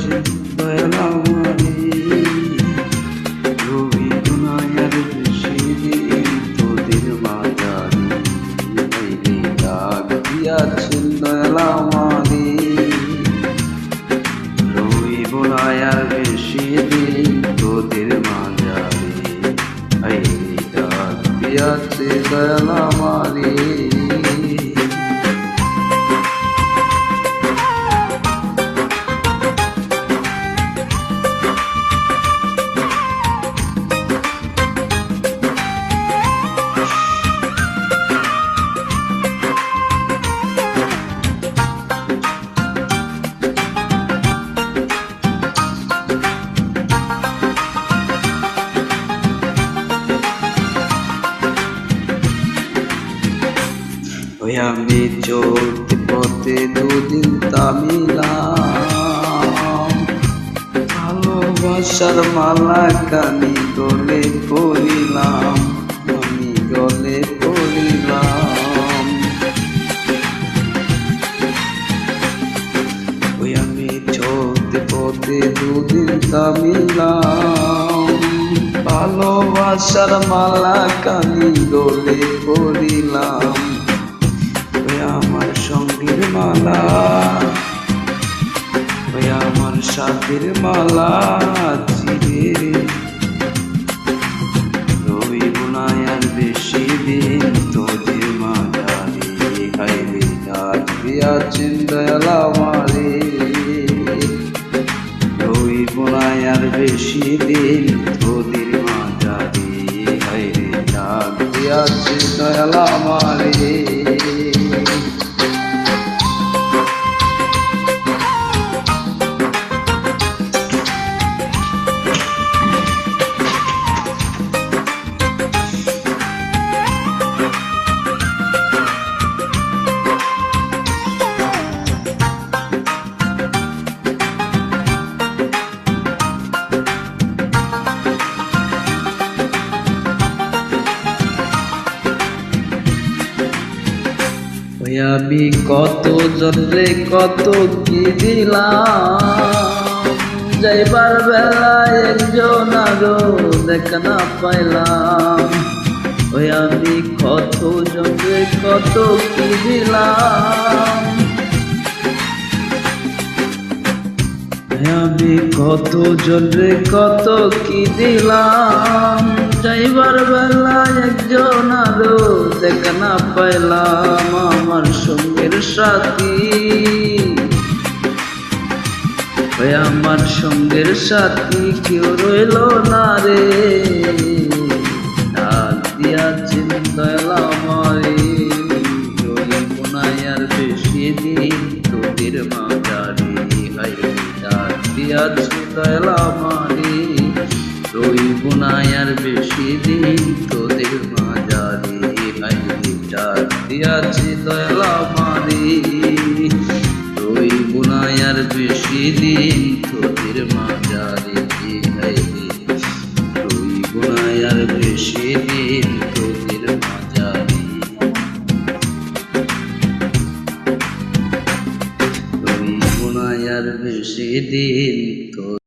আছে দয়াল আমারে রবি দুনায়ার সেদিন তোদের মাজার বাইরে দাগ দিয়াছেন দয়াল আমারে রবি বুনায়ার সেদিন তোদের মাজারে বাইরে দাগ দিয়াছে দয়াল আমারে আমি চলতে পথে দুদিন তামিলাম। ভালোবাসার মালা কানি গলে পড়িলাম, আমি গলে পড়িলাম। ওই আমি চলতে পথে দুদিন তামিলাম। ভালোবাসার মালা কানি গলে পড়িলাম মালা। ওই আমার সাথের মালা চিরে। রইব না বেশি দিন, তোদের মাঝারে খাইলে ডাকবি আছেন দয়াল আমারে রইব না বেশি দিন, তোদের মাঝারে খাইলে ডাকবি আছেন দয়াল আমারে ওই আমি কত জন্রে কত কি দিলাম? যাইবার বেলায় একজন আরও দেখা না পাইলাম। ওই আমি কত জন্রে কত কি দিলাম? আমি কত জন্রে কত কি দিলাম? যাইবার বেলা একজন আরও দেখা না পাইলাম আমার সঙ্গের সাথী। আমার সঙ্গের সাথী কেউ রইল না রে। ডাক রইব না আর বেশি দিন তোদের মাঝারে হাই ডাক আমারে রইব না আর বেশি দিন তোদের মাঝারে হাই ডাক দিয়াছে দয়াল আমারে রইব না আর বেশি দিন তোদের মাঝারে হাই রইব না আর বেশি দিন আর বেশি দিন তো